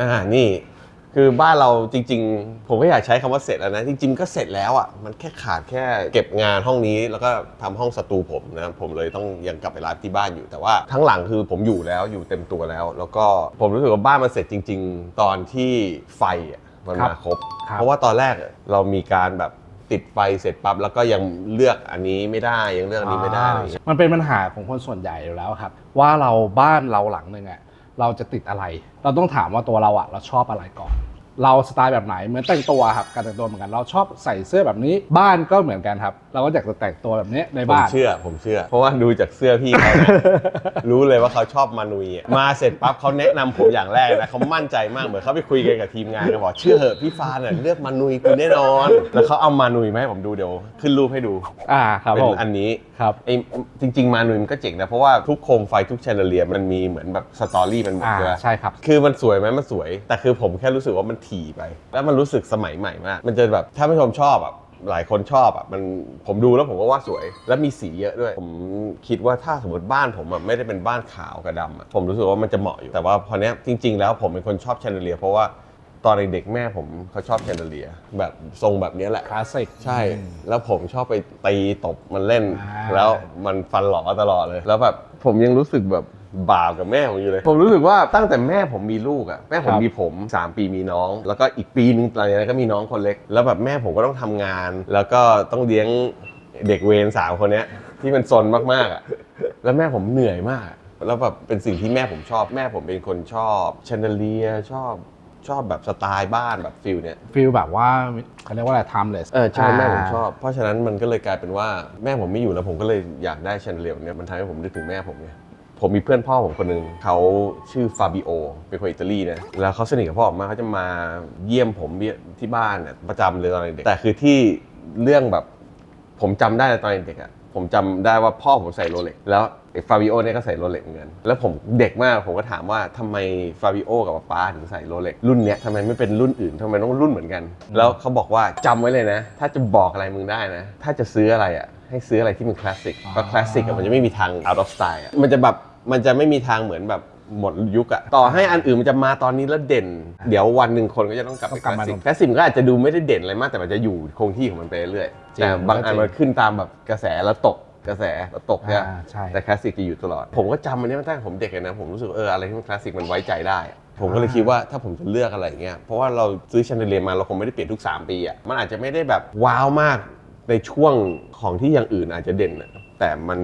อ่านี่คือบ้านเราจริง ๆ ผมก็อยากใช้คำว่าเสร็จแล้วนะ จริง ๆ ก็เสร็จแล้วอะมันแค่ขาดแค่เก็บงานห้องนี้แล้วก็ทำห้องสตูผมนะผมเลยต้องยังกลับไปไลฟ์ที่บ้านอยู่ แต่ว่าทั้งหลังคือผมอยู่แล้วอยู่เต็มตัวแล้ว แล้วก็ผมรู้สึกว่าบ้านมันเสร็จจริง ๆ ตอนที่ไฟอะมันครับมาครบ ครับ เพราะว่าตอนแรกเรามีการแบบติดไฟเสร็จปั๊บแล้วก็ยังเลือกอันนี้ไม่ได้ยังเลือกอันนี้ไม่ได้อะไรอย่างเงี้ย มันเป็นปัญหาของคนส่วนใหญ่อยู่แล้วครับ ว่าเราบ้านเราหลังหนึ่งอะ เราจะติดอะไร เราต้องถามว่าตัวเราอะเราชอบอะไรก่อน เราสไตล์แบบไหนเหมือนแต่งตัวครับการแต่งตัวเหมือนกันเราชอบใส่เสื้อแบบนี้บ้านก็เหมือนกันครับ เราก็อยากจะแต่งตัวแบบนี้ในผมบ้าน เชื่อผมเชื่อ เพราะว่าดูจากเสื้อพี่เขาเนี่ยรู้เลยว่าเขาชอบมานุยอะมาเสร็จปั๊บเขาแนะนำผมอย่างแรกนะเขามั่นใจมากเหมือนเขาไปคุยกันกับทีมงานเขาบอกเชื่อเหอะพี่ฟาเนี่ยเลือกมานุยคุณแน่นอน แล้วเขาเอามานุยมาให้ผมดูเดี๋ยวขึ้นรูปให้ดูอ่าครับเป็ผนมอันนี้ ครับ ไอ้จริง ๆ มานุยมันก็เจ๋งนะ เพราะว่าทุกโคมไฟทุกแชนเดเลียมันมีเหมือนแบบสตอรี่มันหมดอ่าใช่ไหมใช่ครับ คือมันสวยไหมมันสวย แต่คือผมแค่รู้สึกว่ามันถี่ไป แล้วมันรู้สึกสมัยใหม่มาก มันจะแบบถ้าผู้ชมชอบอะหลายคนชอบอะมันผมดูแล้วผมก็ว่าสวย แล้วมีสีเยอะด้วย ผมคิดว่าถ้าสมมติบ้านผมอะไม่ได้เป็นบ้านขาวกับดำอะผมรู้สึกว่ามันจะเหมาะอยู่แต่ว่าพอเนี้ยจริง ๆ แล้วผมเป็นคนชอบแชนเดเลียเพราะว่าตอนเด็กๆแม่ผมเขาชอบแชนเดเลียแบบทรงแบบเนี้ยแหละ คลาสสิก ใช่ แล้วผมชอบไปตีตบมันเล่น อ่า แล้วมันฟันหลอตลอดเลย แล้วแบบผมยังรู้สึกแบบ บาปกับแม่ผมอยู่เลย ผมรู้สึกว่าตั้งแต่แม่ผมมีลูกอะแม่ผมมีผม 3 ปีมีน้อง แล้วก็อีกปีนึงหลังจากนั้นก็มีน้องคนเล็ก แล้วแบบแม่ผมก็ต้องทำงาน แล้วก็ต้องเลี้ยงเด็กเวรสามคนเนี้ยที่มันซนมากๆอะแล้วแม่ผมเหนื่อยมาก แล้วแบบเป็นสิ่งที่แม่ผมชอบแม่ผมเป็นคนชอบแชนเดเลียชอบชอบแบบสไตล์บ้านแบบฟิลเนี้ยฟีลแบบว่าเขาเรียกว่าอะไร timeless เออใช่แม่ผมชอบ เพราะฉะนั้นมันก็เลยกลายเป็นว่าแม่ผมไม่อยู่แล้วผมก็เลยอยากได้แชนเดเลียร์เนี่ยมันทำให้ผมนึกถึงแม่ผมไง ผมมีเพื่อนพ่อผมคนหนึ่งเขาชื่อฟาบิโอเป็นคนอิตาลีนะแล้วเขาสนิทกับพ่อผมมากเขาจะมาเยี่ยมผมที่บ้านเนี่ยประจำเลยตอนเด็กแต่คือที่เรื่องแบบผมจำได้ในตอนเด็กอะผมจำได้ว่าพ่อผมใส่โรเล็กแล้วฟาบิโอเนี่ยก็ใส่โรเล็กเหมือนกันแล้วผมเด็กมากผมก็ถามว่าทำไมฟาบิโอกับป๊าถึงใส่โรเล็กรุ่นเนี้ยทำไมไม่เป็นรุ่นอื่นทำไมต้องรุ่นเหมือนกัน แล้วเขาบอกว่าจำไว้เลยนะ ถ้าจะบอกอะไรมึงได้นะ ถ้าจะซื้ออะไรอะให้ซื้ออะไรที่มันคลาสสิกเพราะคลาสสิกมันจะไม่มีทาง out of style อะมันจะแบบ มันจะไม่มีทางเหมือนแบบหมดยุคอะต่อให้อันอื่นมันจะมาตอนนี้แล้วเด่น เดี๋ยววันหนึ่งคนก็จะต้องกลับไปต้องคกลับลาสมาสิกดูคลาสสิกก็อาจจะดูไม่ได้เด่นอะไรมากแต่มันจะอยู่คงที่ของมันไปเรื่อยจริงแต่บางอันจริงมันขึ้นตามแบบกระแสแล้วตกกระแสแล้วตกเนี่ยอ่าใช่แต่คลาสสิกจะอยู่ตลอด ผมก็จำมันนี้มาตั้งแต่ผมเด็กเลยนะ ผมรู้สึกว่าเอออะไรที่มันคลาสสิกมันไว้ใจได้อะผมก็เลยคิดว่าถ้าผมจะเลือกอะไรอย่างเงี้ยเพราะว่าเราซื้อแชนเดเลียร์มาเราคงไม่ได้เปลี่ยนทุก 3 ปีอะมันอาจจะไม่ได้แบบว้าวมากในช่วงของที่อย่างอื่นอาจจะเด่นอะแต่มัน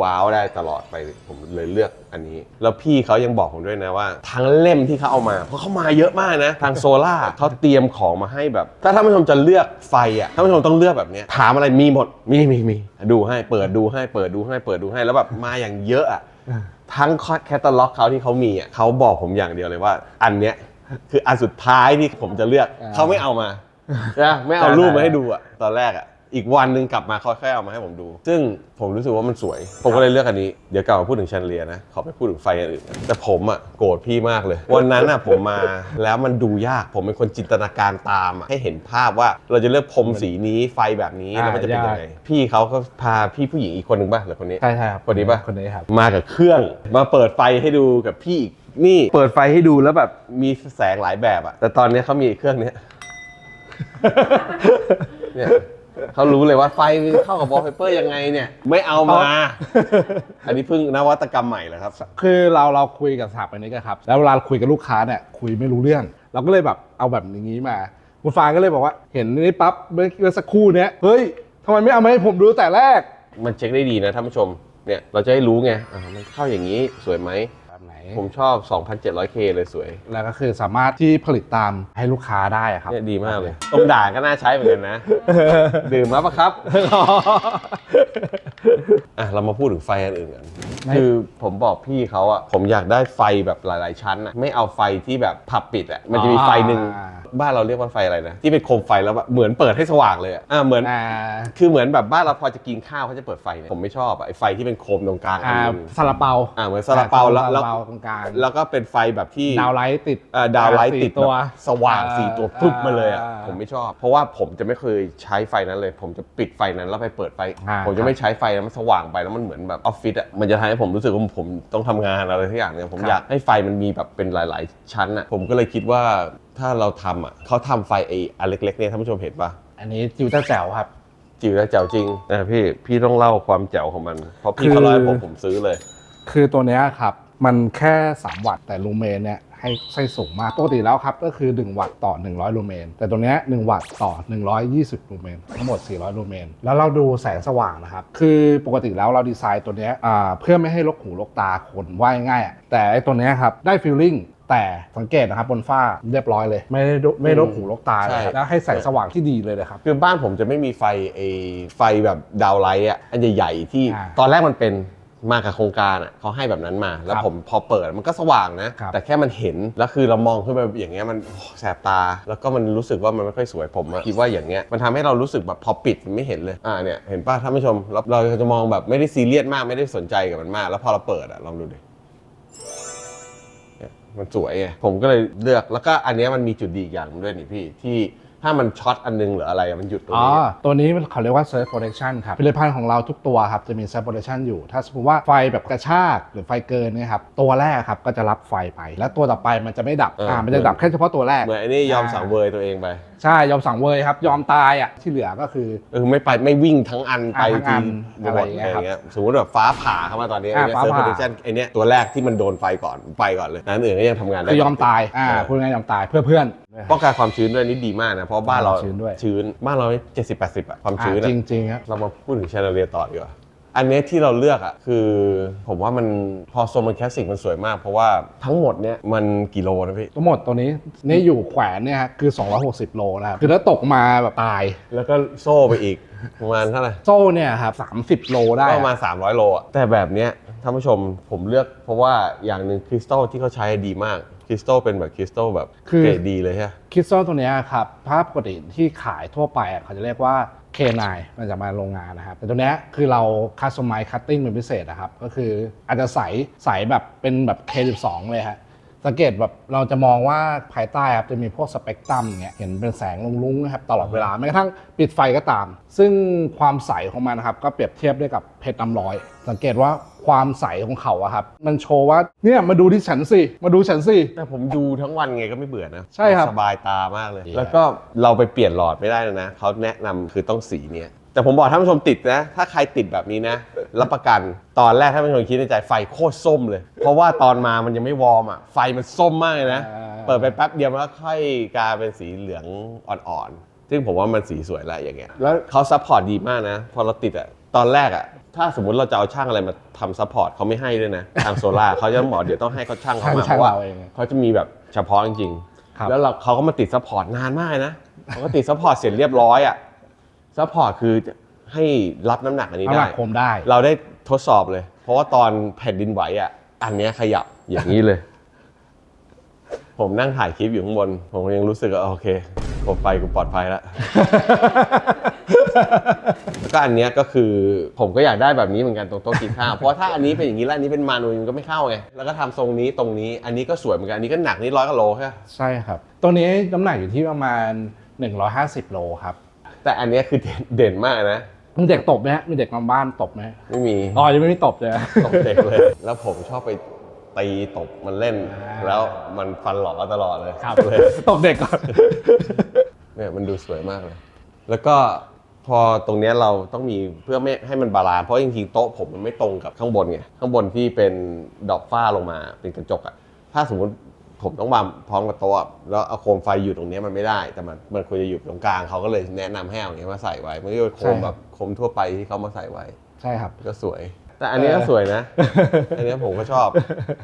ว้าวได้ตลอดไปผมเลยเลือกอันนี้ แล้วพี่เขายังบอกผมด้วยนะว่า ทั้งเล่มที่เขาเอามา เพราะเขามาเยอะมากนะ ทางโซล่าเขาเตรียมของมาให้แบบ ถ้าท่านผู้ชมจะเลือกไฟอะท่านผู้ชมต้องเลือกแบบเนี้ยถามอะไรมีหมดมีมีมีดูให้เปิดดูให้เปิดดูให้เปิดดูให้แล้วแบบมาอย่างเยอะอะทั้งแคตตาล็อกเขาที่เขามีอะเขาบอกผมอย่างเดียวเลยว่า อันเนี้ยคืออันสุดท้ายที่ผมจะเลือกเขาไม่เอามานะไม่เอารูปมาให้ดูอะตอนแรกอะ อีกวันหนึ่งกลับมาค่อยๆเอามาให้ผมดู ซึ่งผมรู้สึกว่ามันสวย ผมก็เลยเลือกอันนี้ เดี๋ยวกลับมาพูดถึงแชนเลียนะ ขอไปพูดถึงไฟอันอื่นกันแต่ผมอะโกรธพี่มากเลย วันนั้นอะผมมาแล้วมันดูยาก ผมเป็นคนจินตนาการตามอะให้เห็นภาพว่าเราจะเลือกพรมสีนี้ไฟแบบนี้แล้วมันจะเป็นยังไง พี่เขาก็พาพี่ผู้หญิงอีกคนหนึ่งป่ะหรือคนนี้ ใช่ใช่ครับคนนี้ปะคนนี้ครับ มากับเครื่อง มาเปิดไฟให้ดูกับพี่อีกนี่ เปิดไฟให้ดูแล้วแบบมีแสงหลายแบบอะแต่ตอนเนี้ยเขามีเครื่องเนี้ยเนี่ย เขารู้เลยว่าไฟเข้ากับวอลเปเปอร์ยังไงเนี่ย ไม่เอามา อันนี้เพิ่งนวัตกรรมใหม่เหรอครับ คือเราเราคุยกับสถาปนิกอะครับ แล้วเวลาคุยกับลูกค้าเนี่ยคุยไม่รู้เรื่อง เราก็เลยแบบเอาแบบอย่างนี้มาคุณฟางก็เลยบอกว่าเห็นนี่ปั๊บเมื่อสักครู่เนี้ยเฮ้ยทำไมไม่เอามาให้ผมดูแต่แรก มันเช็คได้ดีนะท่านผู้ชมเนี่ยเราจะได้รู้ไงอ่ามันเข้าอย่างนี้สวยไหมแบบไหน ผมชอบ 2,700K เลยสวยแล้วก็คือสามารถที่ผลิตตามให้ลูกค้าได้อะครับเนี่ยดีมากเลยต้มด่างก็น่าใช้เหมือนกันนะ ดื่มมาปะครับ อะเรามาพูดถึงไฟอันอื่นกันไม่คือผมบอกพี่เขาอะผมอยากได้ไฟแบบหลาย ๆ ชั้นอะไม่เอาไฟที่แบบผับปิดอะมันจะมีไฟหนึ่ง บ้านเราเรียกว่าไฟอะไรนะที่เป็นโคมไฟแล้วแบบเหมือนเปิดให้สว่างเลยอะอ่าเหมือน อ่าคือเหมือนแบบบ้านเราพอจะกินข้าวเขาจะเปิดไฟเนี่ยผมไม่ชอบอะไอ้ไฟที่เป็นโคมตรงกลางอัอ่านนึงซาลาเปาอ่าเหมือนซาลาเปาแล้วซแล้ว เปาตรงกลางแล้วก็เป็นไฟแบบที่ดาวไลท์ติด เอ่อดาวไลท์ติดสี่ตัวแบบสว่างสี่ตัวปุ๊บมาเลยอะอ่าผมไม่ชอบ เพราะว่าผมจะไม่เคยใช้ไฟนั้นเลย ผมจะปิดไฟนั้นแล้วไปเปิดไฟ อ่า ผมจะไม่ใช้ไฟแล้วมันสว่างไปแล้วมันเหมือนแบบออฟฟิศอะมันจะทำให้ผมรู้สึกว่าผมต้องทำงานอะไรทุกอย่างเนี่ยผมครับอยากให้ไฟมันมีแบบเป็นหลาย ๆ ชั้นอะผมก็เลยคิดว่าถ้าเราทำอะเขาทำไฟไอ้อันเล็กๆเนี่ยท่านผู้ชมเห็นปะอันนี้จิวเจ้าแจ๋วครับ จิ๋วและแจ๋วจริงนะพี่พี่ต้องเล่าความแจ๋วของมันเพราะพี่คือเขาเล่าให้ผมผมซื้อเลย คือตัวเนี้ยครับมันแค่ 3 วัตต์แต่ลูเมนเนี่ยให้ไส้สูงมากปกติแล้วครับก็คือ 1 วัตต์ต่อ 100 ลูเมน แต่ตัวเนี้ย1วัตต์ต่อ 120 ลูเมน ทั้งหมด 400 ลูเมน แล้วเราดูแสงสว่างนะครับ คือปกติแล้วเราดีไซน์ตัวเนี้ยอ่าเพื่อไม่ให้ลกหูลกตาคนว่าง่ายๆอะแต่ไอ้ตัวเนี้ยครับได้ฟีลลิ่ง แต่สังเกตนะครับบนฝ้าเรียบร้อยเลย ไม่ได้ดูไม่ลกหูลกตาเลยครับใช่ แล้วให้แสงสว่างที่ดีเลยเลยครับ คือบ้านผมจะไม่มีไฟไอไฟแบบดาวไลท์อะอันใหญ่ ๆ ที่อ่าตอนแรกมันเป็นมากับโครงการอะเขาให้แบบนั้นมา แล้วครับผมพอเปิดมันก็สว่างนะ ครับ แต่แค่มันเห็น แล้วคือเรามองขึ้นไปอย่างเงี้ยมันโอ้แสบตา แล้วก็มันรู้สึกว่ามันไม่ค่อยสวยผมอะคิดว่าอย่างเงี้ยมันทำให้เรารู้สึกแบบพอปิดมันไม่เห็นเลยอ่าเนี่ยเห็นป่ะท่านผู้ชมเราเราจะมองแบบไม่ได้ซีเรียสมากไม่ได้สนใจกับมันมาก แล้วพอเราเปิดอะลองดูดิเนี่ย มันสวยไงผมก็เลยเลือกแล้วก็อันเนี้ยมันมีจุดดีอีกอย่างหนึ่งด้วยนี่พี่ที่ถ้ามันช็อตอันนึงหรืออะไรอะมันหยุดตรงอ๋อ นี้ ตัวนี้เขาเรียกว่า surge protection ครับผลิตภัณฑ์ของเราทุกตัวครับ จะมี surge protection อยู่ ถ้าสมมติว่าไฟแบบกระชากหรือไฟเกินเนี่ยครับ ตัวแรกครับก็จะรับไฟไป แล้วตัวต่อไปมันจะไม่ดับเอออ่อ่า มันจะดับแค่เฉพาะตัวแรก เหมือนไอ้นี่ยอมสังเวยตัวเองไป ใช่ยอมสั่งเวยครับ ยอมตายอะที่เหลือก็คือ เออไม่ไปไม่วิ่งทั้งอันไปอ่าทั้งอันทีอะไรหมดอย่างเงี้ยอะไรเงี้ยสมมติแบบฟ้าผ่าเข้ามาตอนนี้อ่าไอ้ฟ้าเซอร์ผ่าโพเทชันไอเนี้ยตัวแรกที่มันโดนไฟก่อนไปก่อนเลยนั้นอื่นก็ยังทำงานได้คือยอมตายอ่าเออพูดง่ายๆยอมตายเพื่อเพื่อน ป้องกันความชื้นด้วยนี่ดีมากนะเพราะบ้านเราชื้นด้วย ชื้นบ้านเราเจ็ดสิบแปดสิบอะความอ่าชื้นอะจริงๆครับ เรามาพูดถึงชาเนเลียต่อดีกว่า อันเนี้ยที่เราเลือกอะคือผมว่ามันพอโซนมันคลาสสิกมันสวยมาก เพราะว่าทั้งหมดเนี้ยมันกี่โลนะพี่ ทั้งหมดตัวนี้นี่อยู่แขวนเนี่ยฮะคือ 260 โลนะครับคือถ้าตกมาแบบตาย แล้วก็โซ่ไปอีก ประมาณเท่าไหร่โซ่เนี่ยครับ30 โลได้ก็ประมาณ300 โลอะแต่แบบเนี้ยท่านผู้ชมผมเลือกเพราะว่าอย่างหนึ่งคริสตัลที่เขาใช้ดีมากค ริสตัลเป็นแบบคริสตัลแบบคือ เกรดดีเลยใช่ไหม คริสตัลตัวเนี้ยครับถ้าปกติที่ขายทั่วไปอะเขาจะเรียกว่า K9 มันจะมาโรงงานนะครับ แต่ตัวเนี้ยคือเราคัสตอมไมซ์คัตติ้งเป็นพิเศษนะครับ ก็คืออาจจะใสใสแบบเป็นแบบ K12 เลยฮะ สังเกตแบบเราจะมองว่าภายใต้ครับจะมีพวกสเปกตรัมเนี่ยเห็นเป็นแสงลุ้งๆนะครับตลอดเวลาแม้กระทั่งปิดไฟก็ตาม ซึ่งความใสของมันนะครับก็เปรียบเทียบได้กับเพชรน้ำร้อย สังเกตว่าความใสของเขาอะครับ มันโชว์ว่าเนี่ยมาดูที่ฉันสิมาดูฉันสิแต่ผมดูทั้งวันไงก็ไม่เบื่อนะใช่ครับ สบายตามากเลยดีแล้วก็เราไปเปลี่ยนหลอดไม่ได้นะเขาแนะนำคือต้องสีเนี้ย แต่ผมบอกท่านผู้ชมติดนะ ถ้าใครติดแบบนี้นะ รับประกัน ตอนแรกท่านผู้ชมคิดในใจไฟโคตรส้มเลย เพราะว่าตอนมามันยังไม่วอร์มอะ ไฟมันส้มมากเลยนะ อ่า เปิดไปแป๊บเดียวมันก็ค่อยกลายเป็นสีเหลืองอ่อนๆ ซึ่งผมว่ามันสีสวยแล้วอย่างเงี้ย แล้วเขาซัพพอร์ตดีมากนะ พอเราติดอะตอนแรกอะถ้าสมมติเราจะเอาช่างอะไรมาทำซัพพอร์ตเขาไม่ให้ด้วยนะ ทางโซล่าเขาจะบอกเดี๋ยวต้องให้เขาช่างเขามาช่างเพราะว่าเราเองเขาจะมีแบบเฉพาะจริงครับ ๆแล้วเราเขาก็มาติดซัพพอร์ตนานมากเลยนะเขาก็ติดซัพพอร์ตเสร็จเรียบร้อยอะ ซัพพอร์ตคือให้รับน้ำหนักอันนี้น้ำหได้ นักโคมได้ เราได้ทดสอบเลย เพราะว่าตอนแผ่นดินไหวอะ อันเนี้ยขยับอย่างนี้เลย ผมนั่งถ่ายคลิปอยู่ข้างบน ผมยังรู้สึกว่าโอเคผมไปกูปลอดภัยแล้ว แล้วก็อันเนี้ยก็คือผมก็อยากได้แบบนี้เหมือนกันตรงโต๊ะกินข้าว เพราะว่าถ้าอันนี้เป็นอย่างนี้แล้วอันนี้เป็นมานูนมันก็ไม่เข้าไง แล้วก็ทำทรงนี้ตรงนี้ อันนี้ก็สวยเหมือนกัน อันนี้ก็หนักนี่ร้อยกิโลใช่ไหมใช่ครับ ตัวนี้น้ำหนักอยู่ที่ประมาณ 150 โลครับ แต่อันเนี้ยคือเด่นเด่นมากนะ มีเด็กตบไหมฮะมีเด็กมาบ้านตบไหมไม่มีอ๋อยังไม่มีตบเลยตบเด็กเลย แล้วผมชอบไปตีตบมันเล่น อ่า แล้วมันฟันหลอกตลอดเลยครับเลยตบเด็กก่อน เนี่ยมันดูสวยมากเลย แล้วก็พอตรงเนี้ยเราต้องมีเพื่อไม่ให้มันบาลานซ์เพราะจริงๆโต๊ะผมมันไม่ตรงกับข้างบนไงข้างบนที่เป็นดอกฝ้าลงมาเป็นกระจกอะถ้าสมมติ ผมต้องวางพร้อมกับโต๊ะอะแล้วเอาโคมไฟอยู่ตรงเนี้ยมันไม่ได้ แต่มันมันควรจะอยู่ตรงกลางเขาก็เลยแนะนำให้เอาอย่างเงี้ยมาใส่ไว้ไม่ใช่โคมใช่คแบรับบโคมทั่วไปที่เขามาใส่ไว้ ใช่ครับ ก็สวย แต่อันนี้ก็เออสวยนะ อันนี้ผมก็ชอบ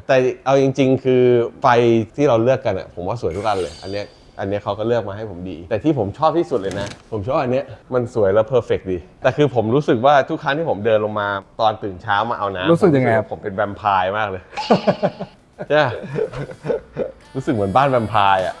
แต่เอาจริง ๆ คือไฟที่เราเลือกกันอะผมว่าสวยทุกอันเลย อันเนี้ยอันเนี้ยเขาก็เลือกมาให้ผมดี แต่ที่ผมชอบที่สุดเลยนะ ผมชอบอันเนี้ยมันสวยแล้วเพอร์เฟกดี แต่คือผมรู้สึกว่าทุกครั้งที่ผมเดินลงมาตอนตื่นเช้ามาเอาน้ำรู้สึกยังไงครับ ผมเป็นแวมไพร์มากเลย ใช่ปะ รู้สึกเหมือนบ้านแวมพายอะ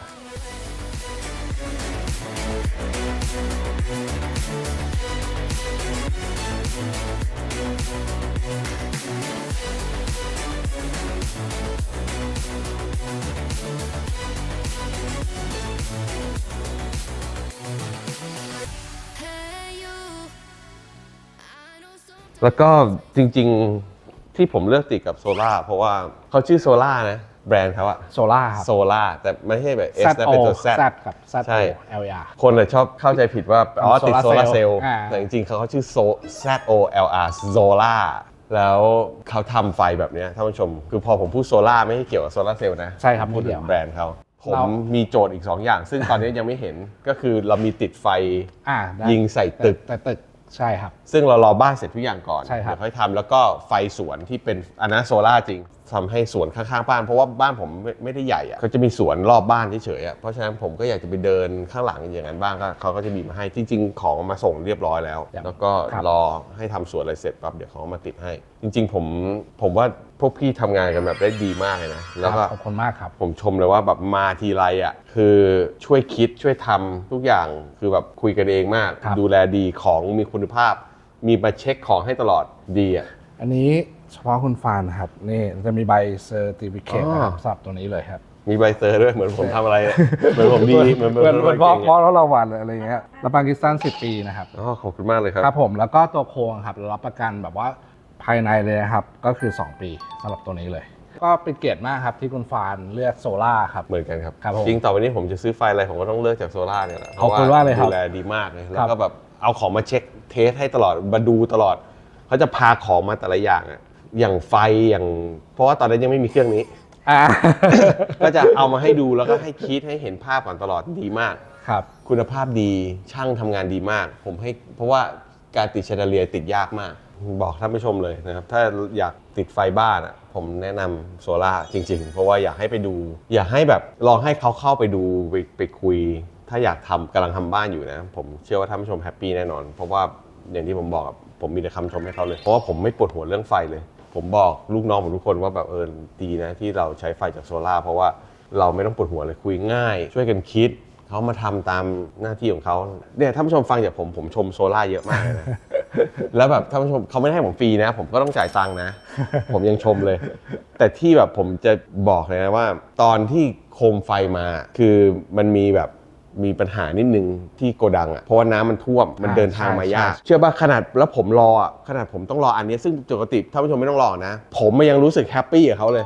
แล้วก็จริง ๆ ที่ผมเลือกติดกับโซล่าเพราะว่าเขาชื่อโซล่านะ แบรนด์เขาอะโซล่าครับ โซล่าแต่ไม่ใช่แบบ S Z นะ O เป็นตัว Z Z กับ Z ใช่ O L R คนเลยชอบเข้าใจผิดว่าอ๋อติดโซ Solar ลาเซล cell ล์อ่า แต่จริงๆเขาชื่อ So- Z O L R โซล่าแล้วเขาทำไฟแบบเนี้ยท่านผู้ชม คือพอผมพูดโซล่าไม่ใช่เกี่ยวกับโซลาเซลล์นะใช่ครับพูดไม่เกี่ถึยวงแบรนด์เขาผเรามมีโจทย์อีก 2 อย่าง ซึ่งตอนนี้ยังไม่เห็นก็คือเรามีติดไฟอ่าได้ยิงใส่ตึก แต่ตึกใช่ครับ ซึ่งเรารอบ้านเสร็จทุกอย่างก่อนใช่ครับ เดี๋ยวค่อยทำแล้วก็ไฟสวนที่เป็นอันนั้นโซล่าจริง ทำให้สวนข้างๆบ้าน เพราะว่าบ้านผมไม่ไม่ได้ใหญ่อะเขาจะมีสวนรอบบ้านเฉยๆอะเพราะฉะนั้นผมก็อยากจะไปเดินข้างหลังอย่างนั้นบ้างก็เขาก็จะมีมาให้จริง ๆ ของมาส่งเรียบร้อยแล้วครับแล้วก็ครับรอให้ทำสวนอะไรเสร็จปั๊บเดี๋ยวเขามาติดให้ จริง ๆ ผมผมว่าพวกพี่ทำงานกันแบบได้ดีมากเลยนะแล้วก็ขอบคุณมากครับ ผมชมเลยว่าแบบมาทีไรอะคือช่วยคิดช่วยทำทุกอย่างคือแบบคุยกันเองมากครับดูแลดีของมีคุณภาพ มีมาเช็คของให้ตลอดดีอะอันนี้ เฉพาะคุณฟานนะครับนี่จะมีใบเซอร์ติฟิเคตอ๋อนะครับสำหรับตัวนี้เลยครับมีใบเซอร์ด้วยเหมือนผมทำอะไรอะเหมือนผมดีเหมือนเหมือนเหมือนผมเพราะเก่งเพราะอะเรารางวัลอะไรอย่างเงี้ยรับประกันกิสตัน10 ปีนะครับอ๋อขอบคุณมากเลยครับ ครับผมแล้วก็ตัวโครงครับเรารับประกันแบบว่าภายในเลยนะครับก็คือ 2 ปีสำหรับตัวนี้เลย ก็เป็นเกียรติมากครับที่คุณฟานเลือกโซล่าครับ เหมือนกันครับ ครับผมจริงต่อไปนี้ผมจะซื้อไฟอะไรผมก็ต้องเลือกจากโซล่าเนี่ยแหละขอบคุณมากเลยครับ ดูแลดีมากเลยแล้วก็แบบเอาของมาเช็คเทสให้ตลอดมาดูตลอดเขาจะพาของมาแต่ละอย่างอะ อย่างไฟอย่าง เพราะว่าตอนนั้นยังไม่มีเครื่องนี้ อ่า ก็จะเอามาให้ดูแล้วก็ให้คิดให้เห็นภาพก่อนตลอดดีมาก ครับ คุณภาพดีช่างทำงานดีมาก ผมให้เพราะว่าการติดแชนเดเลียติดยากมาก บอกท่านผู้ชมเลยนะครับ ถ้าอยากติดไฟบ้านอะผมแนะนำโซล่าจริง ๆ เพราะว่าอยากให้ไปดู อยากให้แบบลองให้เขาเข้าไปดูไปไปคุย ถ้าอยากทำกำลังทำบ้านอยู่นะ ผมเชื่อว่าท่านผู้ชมแฮปปี้แน่นอน เพราะว่าอย่างที่ผมบอกอะผมมีแต่คำชมให้เขาเลย เพราะว่าผมไม่ปวดหัวเรื่องไฟเลย ผมบอกลูกน้องผมทุกคนว่าแบบเออดีนะที่เราใช้ไฟจากโซล่าเพราะว่าเราไม่ต้องปวดหัวเลยคุยง่าย ช่วยกันคิดเขามาทำตามหน้าที่ของเขาเนี่ยท่านผู้ชมฟังจากผมผมชมโซล่าเยอะมากนะแล้วแบบท่านผู้ชมเขาไม่ได้ให้ผมฟรีนะ ผมก็ต้องจ่ายตังค์นะ ผมยังชมเลย แต่ที่แบบผมจะบอกเลยนะว่า ตอนที่โคมไฟมา คือมันมีแบบ มีปัญหานิดนึงที่โกดังอะเพราะว่าน้ำมันท่วมมันอ่าเดินทางมาใช่ยากใช่เชื่อป่ะขนาดแล้วผมรออะขนาดผมต้องรออันเนี้ยซึ่งปกติท่านผู้ชมไม่ต้องรอนะ ผมมันยังรู้สึกแฮปปี้กับเขาเลย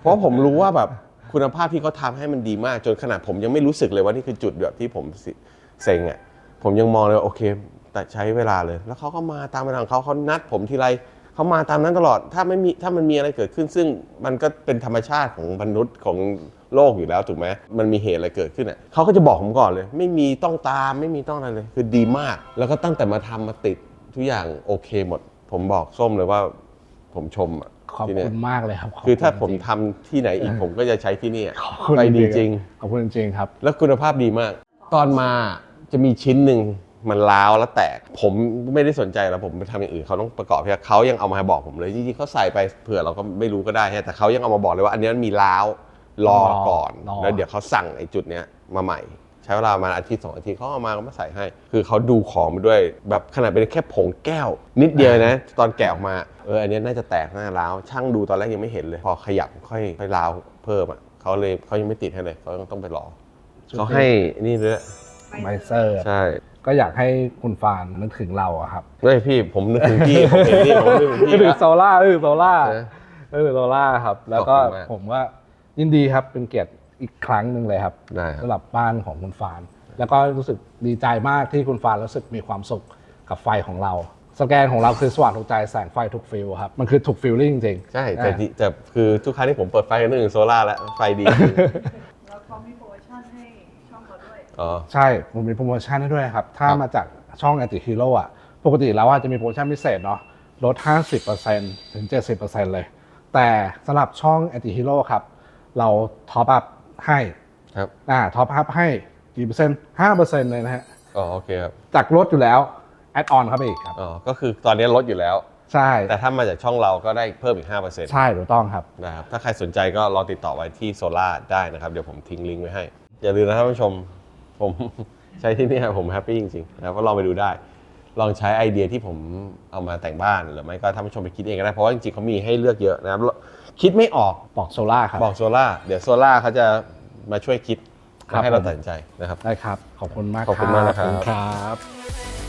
เพราะผมรู้ว่าแบบคุณภาพที่เขาทำให้มันดีมากจนขนาดผมยังไม่รู้สึกเลยว่านี่คือจุดแบบที่ผมสิเซ็งอะผมยังมองเลยว่าโอเค แต่ใช้เวลาเลย แล้วเขาก็มาตามเวลาของเขาเขานัดผมทีไร เขามาตามนั้นตลอด ถ้าไม่มีถ้ามันมีอะไรเกิดขึ้น ซึ่งมันก็เป็นธรรมชาติของมนุษย์ของโลกอยู่แล้วถูกไหมมันมีเหตุอะไรเกิดขึ้นอะเขาก็จะบอกผมก่อนเลย ไม่มีต้องตามไม่มีต้องอะไรเลย คือดีมาก แล้วก็ตั้งแต่มาทำมาติดทุกอย่างโอเคหมด ผมบอกส้มเลยว่า ผมชมอะขอบที่เนี่คุยณมากเลยครับขบคือถ้าณผมจริงทำที่ไหนอีกผมก็จะใช้ที่นี่อะขอบคุณไปดีจริงขอบคุณจริงๆครับ แล้วคุณภาพดีมาก ตอนมาจะมีชิ้นหนึ่ง มันล้าวแล้วแตก ผมไม่ได้สนใจแล้วผมไปทำอย่างอื่นเขาต้องประกอบเพียเขายังเอามาบอกผมเลยจริงๆเขาใส่ไปเผื่อเราก็ไม่รู้ก็ได้ฮะแต่เขายังเอามาบอกเลยว่าอันนี้มันมีล้าวรอก่อนรอ แล้วเดี๋ยวเขาสั่งไอ้จุดเนี้ยมาใหม่ ใช้เวลาประมาณอาทิตย์สองอาทิตย์เขาเอามาก็มาใส่ให้ คือเขาดูของมาด้วยแบบขนาดเป็นแค่ผงแก้ว นิดเดียวนะ ตอนแกะออกมาเอออันนี้น่าจะแตกน่าจะร้าวช่างดูตอนแรกยังไม่เห็นเลย พอขยับค่อยค่อยร้าวเพิ่มอะเขาเลยเขายังไม่ติดให้เลยเขาต้องไปรอเขาให้นี่ด้วยไบเซอร์ ใช่ ก็อยากให้คุณฟานนึกถึงเราอะครับไม่พี่ผมนึกถึงพี่ผมเห็นพี่ผมนึกถึงนึพี่กถึงนะ โซล่านึกถึงโซล่าเออนึกถึงโซล่าครับ แล้วก็ขอบคุณมาก ผมว่ายินดีครับเป็นเกียรติอีกครั้งหนึ่งเลยครับได้ครับ สำหรับบ้านของคุณฟาน แล้วก็รู้สึกดีใจมากที่คุณฟานรู้สึกมีความสุขกับไฟของเรา สแกนของเราคือสว่างถูกใจแสงไฟทุกฟิลครับมันคือถูกฟิลลิ่งจริงๆใช่แต่อ่าที่แต่คือทุกครั้งที่ผมเปิดไฟก็นึกถึงโซล่าแล้วไฟดีแล้ว อ๋อ ใช่ผมมีโปรโมชั่นให้ด้วยครับ ถ้าครับ มาจากช่องแอนติฮีโร่อะปกติแล้วว่าจะมีโปรโมชั่นพิเศษเนาะลด 50%ถึง 70%เลย แต่สำหรับช่องแอนติฮีโร่ครับ เราท็อปอัพให้ครับ อ่าท็อปอัพให้กี่เปอร์เซ็นต์ห้าเปอร์เซ็นต์เลยนะฮะ อ๋อ โอเคครับ จากลดอยู่แล้วแอดออนเข้าไปอีกครับ อ๋อ ก็คือตอนนี้ลดอยู่แล้ว ใช่แต่ถ้ามาจากช่องเราก็ได้เพิ่มอีก 5%ใช่ถูกต้องครับ นะครับ ถ้าใครสนใจก็ลองติดต่อไว้ที่โซล่าได้นะครับ เดี๋ยวผมทิ้งลิงก์ไว้ให้ อย่าลืมนะท่านผู้ชม ผมใช้ที่นี่ผมแฮปปี้จริงๆนะครับก็ลองไปดูได้ ลองใช้ไอเดียที่ผมเอามาแต่งบ้านหรือไม่ก็ท่านผู้ชมไปคิดเองก็ได้เพราะว่าจริงๆเขามีให้เลือกเยอะนะครับคิดไม่ออกบอกโซล่าครับ บอกโซล่าเดี๋ยวโซล่าเขาจะมาช่วยคิดครับให้เราผม ตัดสินใจนะครับ ได้ครับ ขอบคุณมากขอบคุณมากนะครับ ขอบคุณครับ